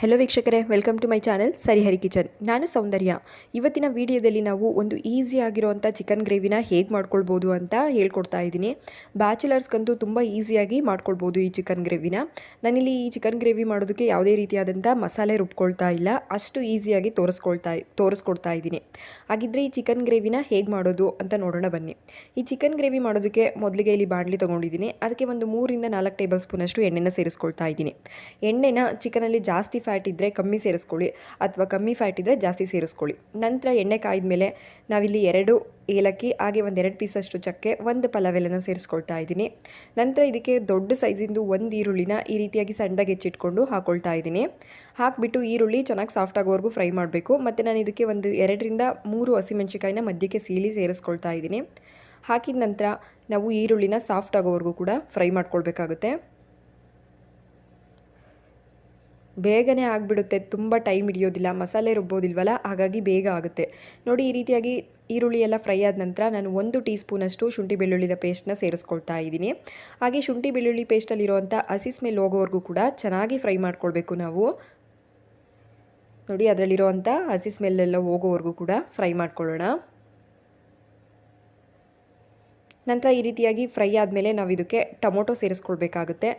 Hello ವೀಕ್ಷಕರೇ welcome to my channel Sarihari kitchen ನಾನು ಸೌಂದರ್ಯ. ಇವತ್ತಿನ ವಿಡಿಯೋದಲ್ಲಿ ನಾವು ಒಂದು ಈಸಿ ಆಗಿರುವಂಥ ಚಿಕನ್ ಗ್ರೇವಿನ ಹೇಗೆ ಮಾಡ್ಕೊಳ್ಬೋದು ಅಂತ ಹೇಳ್ಕೊಡ್ತಾ ಇದ್ದೀನಿ. ಬ್ಯಾಚುಲರ್ಸ್ಗಂತೂ ತುಂಬ ಈಸಿಯಾಗಿ ಮಾಡ್ಕೊಳ್ಬೋದು ಈ ಚಿಕನ್ ಗ್ರೇವಿನ ನಾನಿಲ್ಲಿ ಈ ಚಿಕನ್ ಗ್ರೇವಿ ಮಾಡೋದಕ್ಕೆ ಯಾವುದೇ ರೀತಿಯಾದಂಥ ಮಸಾಲೆ ರುಬ್ಕೊಳ್ತಾ ಇಲ್ಲ. ಅಷ್ಟು ಈಸಿಯಾಗಿ ತೋರಿಸ್ಕೊಳ್ತಾ, ತೋರಿಸ್ಕೊಡ್ತಾ ಇದ್ದೀನಿ. ಹಾಗಿದ್ರೆ ಈ ಚಿಕನ್ ಗ್ರೇವಿನ ಹೇಗೆ ಮಾಡೋದು ಅಂತ ನೋಡೋಣ ಬನ್ನಿ. ಈ ಚಿಕನ್ ಗ್ರೇವಿ ಮಾಡೋದಕ್ಕೆ ಮೊದಲಿಗೆ ಇಲ್ಲಿ ಬಾಣಲಿ ತೊಗೊಂಡಿದ್ದೀನಿ. ಅದಕ್ಕೆ ಒಂದು ಮೂರಿಂದ ನಾಲ್ಕು ಟೇಬಲ್ ಸ್ಪೂನಷ್ಟು ಎಣ್ಣೆನ ಸೇರಿಸ್ಕೊಳ್ತಾ ಇದ್ದೀನಿ. ಎಣ್ಣೆನ ಚಿಕನಲ್ಲಿ ಜಾಸ್ತಿ ಫ್ಯಾಟ್ ಇದ್ದರೆ ಕಮ್ಮಿ ಸೇರಿಸ್ಕೊಳ್ಳಿ ಅಥವಾ ಕಮ್ಮಿ ಫ್ಯಾಟ್ ಇದ್ದರೆ ಜಾಸ್ತಿ ಸೇರಿಸ್ಕೊಳ್ಳಿ. ನಂತರ ಎಣ್ಣೆ ಕಾಯ್ದ ಮೇಲೆ ನಾವಿಲ್ಲಿ ಎರಡು ಏಲಕ್ಕಿ, ಹಾಗೆ ಒಂದು ಎರಡು ಪೀಸಷ್ಟು ಚಕ್ಕೆ, ಒಂದು ಪಲಾವೆಲ್ಲನ ಸೇರಿಸ್ಕೊಳ್ತಾ ಇದ್ದೀನಿ. ನಂತರ ಇದಕ್ಕೆ ದೊಡ್ಡ ಸೈಜಿಂದು ಒಂದು ಈರುಳ್ಳಿನ ಈ ರೀತಿಯಾಗಿ ಸಣ್ಣದಾಗಿ ಹೆಚ್ಚಿಟ್ಕೊಂಡು ಹಾಕ್ಕೊಳ್ತಾ ಇದ್ದೀನಿ. ಹಾಕಿಬಿಟ್ಟು ಈರುಳ್ಳಿ ಚೆನ್ನಾಗಿ ಸಾಫ್ಟ್ ಆಗೋವರೆಗೂ ಫ್ರೈ ಮಾಡಬೇಕು. ಮತ್ತು ನಾನು ಇದಕ್ಕೆ ಒಂದು ಎರಡರಿಂದ ಮೂರು ಹಸಿಮೆಣ್ಸಿಕಾಯಿನ ಮಧ್ಯಕ್ಕೆ ಸೀಳಿ ಸೇರಿಸ್ಕೊಳ್ತಾ ಇದ್ದೀನಿ. ಹಾಕಿದ ನಂತರ ನಾವು ಈರುಳ್ಳಿನ ಸಾಫ್ಟ್ ಆಗೋವರೆಗೂ ಕೂಡ ಫ್ರೈ ಮಾಡ್ಕೊಳ್ಬೇಕಾಗುತ್ತೆ. ಬೇಗನೆ ಆಗಿಬಿಡುತ್ತೆ. ತುಂಬ ಟೈಮ್ ಹಿಡಿಯೋದಿಲ್ಲ. ಮಸಾಲೆ ರುಬ್ಬೋದಿಲ್ವಲ್ಲ ಹಾಗಾಗಿ ಬೇಗ ಆಗುತ್ತೆ. ನೋಡಿ, ಈ ರೀತಿಯಾಗಿ ಈರುಳ್ಳಿ ಎಲ್ಲ ಫ್ರೈ ಆದ ನಂತರ ನಾನು ಒಂದು ಟೀ ಸ್ಪೂನಷ್ಟು ಶುಂಠಿ ಬೆಳ್ಳುಳ್ಳಿದ ಪೇಸ್ಟ್ನ ಸೇರಿಸ್ಕೊಳ್ತಾ ಇದ್ದೀನಿ. ಹಾಗೆ ಶುಂಠಿ ಬೆಳ್ಳುಳ್ಳಿ ಪೇಸ್ಟಲ್ಲಿರುವಂಥ ಹಸಿ ಸ್ಮೆಲ್ ಹೋಗೋವರೆಗೂ ಕೂಡ ಚೆನ್ನಾಗಿ ಫ್ರೈ ಮಾಡ್ಕೊಳ್ಬೇಕು ನಾವು. ನೋಡಿ ಅದರಲ್ಲಿರುವಂಥ ಹಸಿ ಸ್ಮೆಲ್ಲೆಲ್ಲ ಹೋಗೋವರೆಗೂ ಕೂಡ ಫ್ರೈ ಮಾಡ್ಕೊಳ್ಳೋಣ. ನಂತರ ಈ ರೀತಿಯಾಗಿ ಫ್ರೈ ಆದಮೇಲೆ ನಾವು ಇದಕ್ಕೆ ಟೊಮೊಟೊ ಸೇರಿಸ್ಕೊಳ್ಬೇಕಾಗುತ್ತೆ.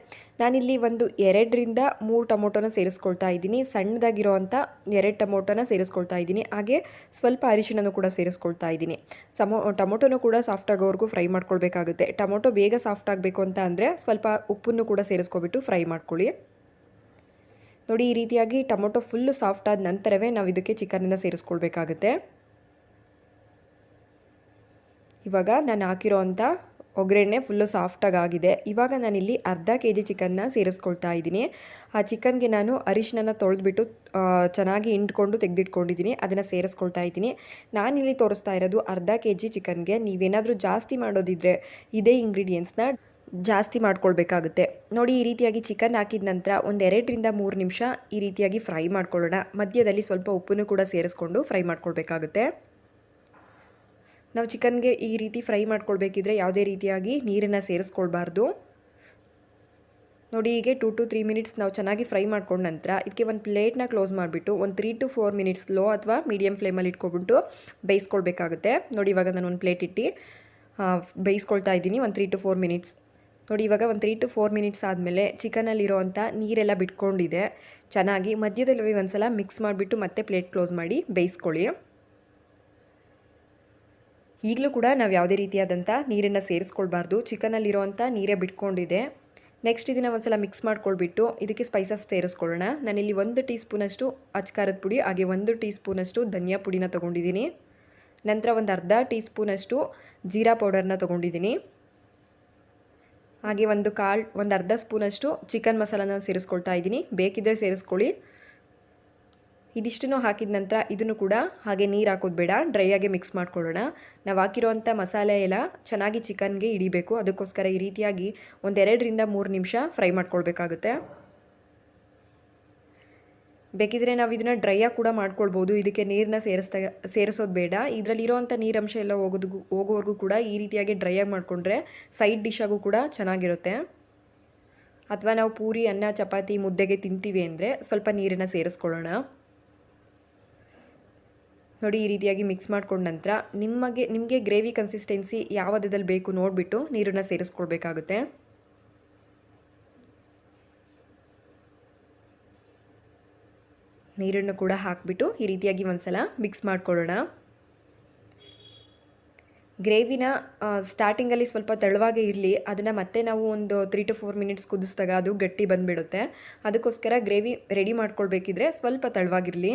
ನಾನಿಲ್ಲಿ ಒಂದು ಎರಡರಿಂದ ಮೂರು ಟೊಮೊಟೊನ ಸೇರಿಸ್ಕೊಳ್ತಾ ಇದ್ದೀನಿ. ಸಣ್ಣದಾಗಿರೋವಂಥ ಎರಡು ಟೊಮೊಟೊನ ಸೇರಿಸ್ಕೊಳ್ತಾ ಇದ್ದೀನಿ. ಹಾಗೆ ಸ್ವಲ್ಪ ಅರಿಶಿಣನೂ ಕೂಡ ಸೇರಿಸ್ಕೊಳ್ತಾ ಇದ್ದೀನಿ. ಸಮೋ, ಟೊಮೊಟೊನೂ ಕೂಡ ಸಾಫ್ಟ್ ಆಗೋವರೆಗೂ ಫ್ರೈ ಮಾಡ್ಕೊಳ್ಬೇಕಾಗುತ್ತೆ. ಟೊಮೊಟೊ ಬೇಗ ಸಾಫ್ಟ್ ಆಗಬೇಕು ಅಂತ ಅಂದರೆ ಸ್ವಲ್ಪ ಉಪ್ಪನ್ನು ಕೂಡ ಸೇರಿಸ್ಕೊಬಿಟ್ಟು ಫ್ರೈ ಮಾಡ್ಕೊಳ್ಳಿ. ನೋಡಿ ಈ ರೀತಿಯಾಗಿ ಟೊಮೊಟೊ ಫುಲ್ಲು ಸಾಫ್ಟ್ ಆದ ನಂತರವೇ ನಾವು ಇದಕ್ಕೆ ಚಿಕನನ್ನು ಸೇರಿಸ್ಕೊಳ್ಬೇಕಾಗುತ್ತೆ. ಇವಾಗ ನಾನು ಹಾಕಿರೋವಂಥ ಒಗ್ಗರಣೆ ಫುಲ್ಲು ಸಾಫ್ಟಾಗಿ ಆಗಿದೆ ಇವಾಗ ನಾನಿಲ್ಲಿ ಅರ್ಧ ಕೆ ಜಿ ಚಿಕನ್ನ ಸೇರಿಸ್ಕೊಳ್ತಾ ಇದ್ದೀನಿ. ಆ ಚಿಕನ್ಗೆ ನಾನು ಅರಿಶಿನ ತೊಳೆದ್ಬಿಟ್ಟು ಚೆನ್ನಾಗಿ ಹಿಂಡ್ಕೊಂಡು ತೆಗೆದಿಟ್ಕೊಂಡಿದ್ದೀನಿ. ಅದನ್ನು ಸೇರಿಸ್ಕೊಳ್ತಾ ಇದ್ದೀನಿ. ನಾನಿಲ್ಲಿ ತೋರಿಸ್ತಾ ಇರೋದು ಅರ್ಧ ಕೆ ಜಿ ಚಿಕನ್ಗೆ ನೀವೇನಾದರೂ ಜಾಸ್ತಿ ಮಾಡೋದಿದ್ರೆ ಇದೇ ಇಂಗ್ರೀಡಿಯೆಂಟ್ಸ್ನ ಜಾಸ್ತಿ ಮಾಡ್ಕೊಳ್ಬೇಕಾಗುತ್ತೆ. ನೋಡಿ, ಈ ರೀತಿಯಾಗಿ ಚಿಕನ್ ಹಾಕಿದ ನಂತರ ಒಂದು ಎರಡರಿಂದ ಮೂರು ನಿಮಿಷ ಈ ರೀತಿಯಾಗಿ ಫ್ರೈ ಮಾಡ್ಕೊಳ್ಳೋಣ. ಮಧ್ಯದಲ್ಲಿ ಸ್ವಲ್ಪ ಉಪ್ಪನ್ನು ಕೂಡ ಸೇರಿಸ್ಕೊಂಡು ಫ್ರೈ ಮಾಡ್ಕೊಳ್ಬೇಕಾಗುತ್ತೆ. ನಾವು ಚಿಕನ್ಗೆ ಈ ರೀತಿ ಫ್ರೈ ಮಾಡ್ಕೊಳ್ಬೇಕಿದ್ರೆ ಯಾವುದೇ ರೀತಿಯಾಗಿ ನೀರನ್ನು ಸೇರಿಸ್ಕೊಳ್ಬಾರ್ದು. ನೋಡಿ, ಹೀಗೆ ಟು ಟು ತ್ರೀ ಮಿನಿಟ್ಸ್ ನಾವು ಚೆನ್ನಾಗಿ ಫ್ರೈ ಮಾಡ್ಕೊಂಡ ನಂತರ ಇದಕ್ಕೆ ಒಂದು ಪ್ಲೇಟ್ನ ಕ್ಲೋಸ್ ಮಾಡಿಬಿಟ್ಟು ಒಂದು three two four minutes low ಅಥವಾ ಮೀಡಿಯಮ್ ಫ್ಲೇಮಲ್ಲಿ ಇಟ್ಕೊಬಿಟ್ಟು ಬೇಯಿಸ್ಕೊಳ್ಬೇಕಾಗುತ್ತೆ. ನೋಡಿ, ಇವಾಗ ನಾನು ಒಂದು ಪ್ಲೇಟ್ ಇಟ್ಟು ಬೇಯಿಸ್ಕೊಳ್ತಾ ಇದ್ದೀನಿ ಒಂದು ತ್ರೀ ಟು ಫೋರ್ ಮಿನಿಟ್ಸ್. ನೋಡಿ, ಇವಾಗ ಒಂದು ತ್ರೀ ಟು ಫೋರ್ ಮಿನಿಟ್ಸ್ ಆದಮೇಲೆ ಚಿಕನಲ್ಲಿರೋವಂಥ ನೀರೆಲ್ಲ ಬಿಟ್ಕೊಂಡಿದೆ. ಚೆನ್ನಾಗಿ ಮಧ್ಯದಲ್ಲಿ ಒಂದು ಸಲ ಮಿಕ್ಸ್ ಮಾಡಿಬಿಟ್ಟು ಮತ್ತೆ ಪ್ಲೇಟ್ ಕ್ಲೋಸ್ ಮಾಡಿ ಬೇಯಿಸ್ಕೊಳ್ಳಿ. ಈಗಲೂ ಕೂಡ ನಾವು ಯಾವುದೇ ರೀತಿಯಾದಂಥ ನೀರನ್ನು ಸೇರಿಸ್ಕೊಳ್ಬಾರ್ದು. ಚಿಕನಲ್ಲಿರೋವಂಥ ನೀರೇ ಬಿಟ್ಕೊಂಡಿದೆ. ನೆಕ್ಸ್ಟ್ ಇದನ್ನು ಒಂದು ಸಲ ಮಿಕ್ಸ್ ಮಾಡ್ಕೊಳ್ಬಿಟ್ಟು ಇದಕ್ಕೆ ಸ್ಪೈಸಸ್ ಸೇರಿಸ್ಕೊಳ್ಳೋಣ. ನಾನಿಲ್ಲಿ ಒಂದು ಟೀ ಸ್ಪೂನಷ್ಟು ಅಚ್ಕಾರದ ಪುಡಿ, ಹಾಗೆ ಒಂದು ಟೀ ಸ್ಪೂನಷ್ಟು ಧನಿಯಾ ಪುಡಿನ ತೊಗೊಂಡಿದ್ದೀನಿ. ನಂತರ ಒಂದು ಅರ್ಧ ಟೀ ಸ್ಪೂನಷ್ಟು ಜೀರಾ ಪೌಡರ್ನ ತೊಗೊಂಡಿದ್ದೀನಿ. ಹಾಗೆ ಒಂದು ಕಾಳು ಒಂದು ಅರ್ಧ ಸ್ಪೂನಷ್ಟು ಚಿಕನ್ ಮಸಾಲಾನ ಸೇರಿಸ್ಕೊಳ್ತಾ ಇದ್ದೀನಿ. ಬೇಕಿದ್ದರೆ ಸೇರಿಸ್ಕೊಳ್ಳಿ. ಇದಿಷ್ಟನ್ನು ಹಾಕಿದ ನಂತರ ಇದನ್ನು ಕೂಡ ಹಾಗೆ ನೀರು ಹಾಕೋದು ಬೇಡ ಡ್ರೈ ಆಗಿ ಮಿಕ್ಸ್ ಮಾಡ್ಕೊಳ್ಳೋಣ. ನಾವು ಹಾಕಿರೋವಂಥ ಮಸಾಲೆ ಎಲ್ಲ ಚೆನ್ನಾಗಿ ಚಿಕನ್ಗೆ ಹಿಡಿಬೇಕು. ಅದಕ್ಕೋಸ್ಕರ ಈ ರೀತಿಯಾಗಿ ಒಂದೆರಡರಿಂದ ಮೂರು ನಿಮಿಷ ಫ್ರೈ ಮಾಡ್ಕೊಳ್ಬೇಕಾಗುತ್ತೆ. ಬೇಕಿದ್ರೆ ನಾವು ಇದನ್ನು ಡ್ರೈಯಾಗಿ ಕೂಡ ಮಾಡ್ಕೊಳ್ಬೋದು. ಇದಕ್ಕೆ ನೀರನ್ನ ಸೇರಿಸ್ತಾ, ಸೇರಿಸೋದು ಬೇಡ. ಇದರಲ್ಲಿರೋವಂಥ ನೀರಂಶ ಎಲ್ಲ ಹೋಗೋದು, ಹೋಗೋವರೆಗೂ ಕೂಡ ಈ ರೀತಿಯಾಗಿ ಡ್ರೈಯಾಗಿ ಮಾಡಿಕೊಂಡ್ರೆ ಸೈಡ್ ಡಿಶ್ಶಾಗೂ ಕೂಡ ಚೆನ್ನಾಗಿರುತ್ತೆ. ಅಥವಾ ನಾವು ಪೂರಿ, ಅನ್ನ, ಚಪಾತಿ, ಮುದ್ದೆಗೆ ತಿಂತೀವಿ ಅಂದರೆ ಸ್ವಲ್ಪ ನೀರನ್ನು ಸೇರಿಸ್ಕೊಳ್ಳೋಣ. ನೋಡಿ, ಈ ರೀತಿಯಾಗಿ ಮಿಕ್ಸ್ ಮಾಡ್ಕೊಂಡ ನಂತರ ನಿಮಗೆ ನಿಮಗೆ ಗ್ರೇವಿ ಕನ್ಸಿಸ್ಟೆನ್ಸಿ ಯಾವ ವಿಧದಲ್ಲಿ ಬೇಕು ನೋಡಿಬಿಟ್ಟು ನೀರನ್ನು ಸೇರಿಸ್ಕೊಳ್ಬೇಕಾಗುತ್ತೆ. ನೀರನ್ನು ಕೂಡ ಹಾಕಿಬಿಟ್ಟು ಈ ರೀತಿಯಾಗಿ ಒಂದ್ಸಲ ಮಿಕ್ಸ್ ಮಾಡ್ಕೊಳ್ಳೋಣ. ಗ್ರೇವಿನ ಸ್ಟಾರ್ಟಿಂಗಲ್ಲಿ ಸ್ವಲ್ಪ ತೆಳುವಾಗೇ ಇರಲಿ, ಅದನ್ನು ಮತ್ತೆ ನಾವು ಒಂದು ತ್ರೀ ಟು ಫೋರ್ ಮಿನಿಟ್ಸ್ ಕುದಿಸಿದಾಗ ಅದು ಗಟ್ಟಿ ಬಂದುಬಿಡುತ್ತೆ. ಅದಕ್ಕೋಸ್ಕರ ಗ್ರೇವಿ ರೆಡಿ ಮಾಡ್ಕೊಳ್ಬೇಕಿದ್ರೆ ಸ್ವಲ್ಪ ತೆಳುವಾಗಿರಲಿ.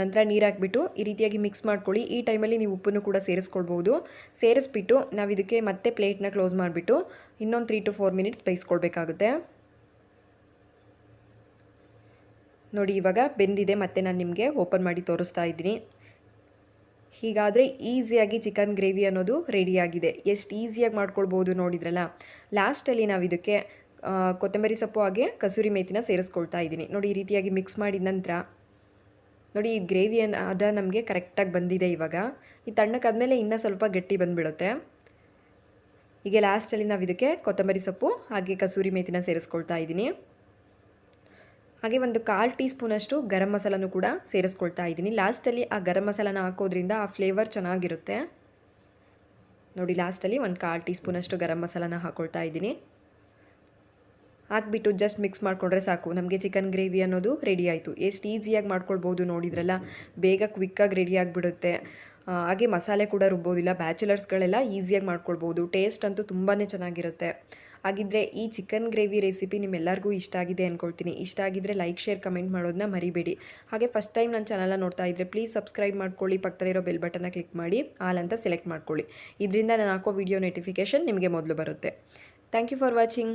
ನಂತರ ನೀರು ಹಾಕ್ಬಿಟ್ಟು ಈ ರೀತಿಯಾಗಿ ಮಿಕ್ಸ್ ಮಾಡ್ಕೊಳ್ಳಿ. ಈ ಟೈಮಲ್ಲಿ ನೀವು ಉಪ್ಪನ್ನು ಕೂಡ ಸೇರಿಸ್ಕೊಳ್ಬೋದು. ಸೇರಿಸ್ಬಿಟ್ಟು ನಾವು ಇದಕ್ಕೆ ಮತ್ತೆ ಪ್ಲೇಟ್ನ ಕ್ಲೋಸ್ ಮಾಡಿಬಿಟ್ಟು ಇನ್ನೊಂದು ತ್ರೀ ಟು ಫೋರ್ ಮಿನಿಟ್ಸ್ ಬೇಯಿಸ್ಕೊಳ್ಬೇಕಾಗುತ್ತೆ. ನೋಡಿ, ಇವಾಗ ಬೆಂದಿದೆ. ಮತ್ತೆ ನಾನು ನಿಮಗೆ ಓಪನ್ ಮಾಡಿ ತೋರಿಸ್ತಾ ಇದ್ದೀನಿ. ಹೀಗಾದರೆ ಈಸಿಯಾಗಿ ಚಿಕನ್ ಗ್ರೇವಿ ಅನ್ನೋದು ರೆಡಿಯಾಗಿದೆ ಎಷ್ಟು ಈಸಿಯಾಗಿ ಮಾಡ್ಕೊಳ್ಬೋದು ನೋಡಿದ್ರಲ್ಲ. ಲಾಸ್ಟಲ್ಲಿ ನಾವು ಇದಕ್ಕೆ ಕೊತ್ತಂಬರಿ ಸೊಪ್ಪು ಹಾಗೆ ಕಸೂರಿ ಮೇತಿನ ಸೇರಿಸ್ಕೊಳ್ತಾ ಇದ್ದೀನಿ. ನೋಡಿ, ಈ ರೀತಿಯಾಗಿ ಮಿಕ್ಸ್ ಮಾಡಿದ ನಂತರ ನೋಡಿ, ಈ ಗ್ರೇವಿ ಅದ ನಮಗೆ ಕರೆಕ್ಟಾಗಿ ಬಂದಿದೆ ಇವಾಗ. ಈ ತಣ್ಣಕ್ಕಾದ್ಮೇಲೆ ಇನ್ನೂ ಸ್ವಲ್ಪ ಗಟ್ಟಿ ಬಂದುಬಿಡುತ್ತೆ. ಹೀಗೆ ಲಾಸ್ಟಲ್ಲಿ ನಾವು ಇದಕ್ಕೆ ಕೊತ್ತಂಬರಿ ಸೊಪ್ಪು, ಹಾಗೆ ಕಸೂರಿ ಮೇಥಿನ ಸೇರಿಸ್ಕೊಳ್ತಾ ಇದ್ದೀನಿ. ಹಾಗೆ ಒಂದು ಕಾಲು ಟೀ ಸ್ಪೂನಷ್ಟು ಗರಂ ಮಸಾಲನೂ ಕೂಡ ಸೇರಿಸ್ಕೊಳ್ತಾ ಇದ್ದೀನಿ. ಲಾಸ್ಟಲ್ಲಿ ಆ ಗರಂ ಮಸಾಲಾನ ಹಾಕೋದ್ರಿಂದ ಆ ಫ್ಲೇವರ್ ಚೆನ್ನಾಗಿರುತ್ತೆ. ನೋಡಿ, ಲಾಸ್ಟಲ್ಲಿ ಒಂದು ಕಾಲು ಟೀ ಸ್ಪೂನಷ್ಟು ಗರಂ ಮಸಾಲಾನ ಹಾಕ್ಕೊಳ್ತಾ ಇದ್ದೀನಿ. ಹಾಕ್ಬಿಟ್ಟು ಜಸ್ಟ್ ಮಿಕ್ಸ್ ಮಾಡಿಕೊಂಡ್ರೆ ಸಾಕು. ನಮಗೆ ಚಿಕನ್ ಗ್ರೇವಿ ಅನ್ನೋದು ರೆಡಿ ಆಯಿತು. ಎಷ್ಟು ಈಸಿಯಾಗಿ ಮಾಡ್ಕೊಳ್ಬೋದು ನೋಡಿದ್ರಲ್ಲ? ಬೇಗ ಕ್ವಿಕ್ಕಾಗಿ ರೆಡಿ ಆಗಿಬಿಡುತ್ತೆ. ಹಾಗೆ ಮಸಾಲೆ ಕೂಡ ರುಬ್ಬೋದಿಲ್ಲ. ಬ್ಯಾಚುಲರ್ಸ್ಗಳೆಲ್ಲ ಈಸಿಯಾಗಿ ಮಾಡ್ಕೊಳ್ಬೋದು. ಟೇಸ್ಟ್ ಅಂತೂ ತುಂಬಾ ಚೆನ್ನಾಗಿರುತ್ತೆ. ಹಾಗಿದ್ರೆ ಈ ಚಿಕನ್ ಗ್ರೇವಿ ರೆಸಿಪಿ ನಿಮ್ಮೆಲ್ಲರಿಗೂ ಇಷ್ಟ ಆಗಿದೆ ಅಂದ್ಕೊಳ್ತೀನಿ ಇಷ್ಟ ಆಗಿದ್ರೆ ಲೈಕ್ ಶೇರ್ ಕಮೆಂಟ್ ಮಾಡೋದನ್ನ ಮರಿಬೇಡಿ. ಹಾಗೆ ಫಸ್ಟ್ ಟೈಮ್ ನನ್ನ ಚಾನಲ್ನ ನೋಡ್ತಾ ಇದ್ದರೆ ಪ್ಲೀಸ್ ಸಬ್ಸ್ಕ್ರೈಬ್ ಮಾಡ್ಕೊಳ್ಳಿ. ಪಕ್ಕದಲ್ಲಿರೋ ಬೆಲ್ ಬಟನ್ನ ಕ್ಲಿಕ್ ಮಾಡಿ. ಆಲ್ ಅಂತ ಸೆಲೆಕ್ಟ್ ಮಾಡ್ಕೊಳ್ಳಿ. ಇದರಿಂದ ನಾನು ಹಾಕೋ ವಿಡಿಯೋ ನೋಟಿಫಿಕೇಷನ್ ನಿಮಗೆ ಮೊದಲು ಬರುತ್ತೆ. Thank you for watching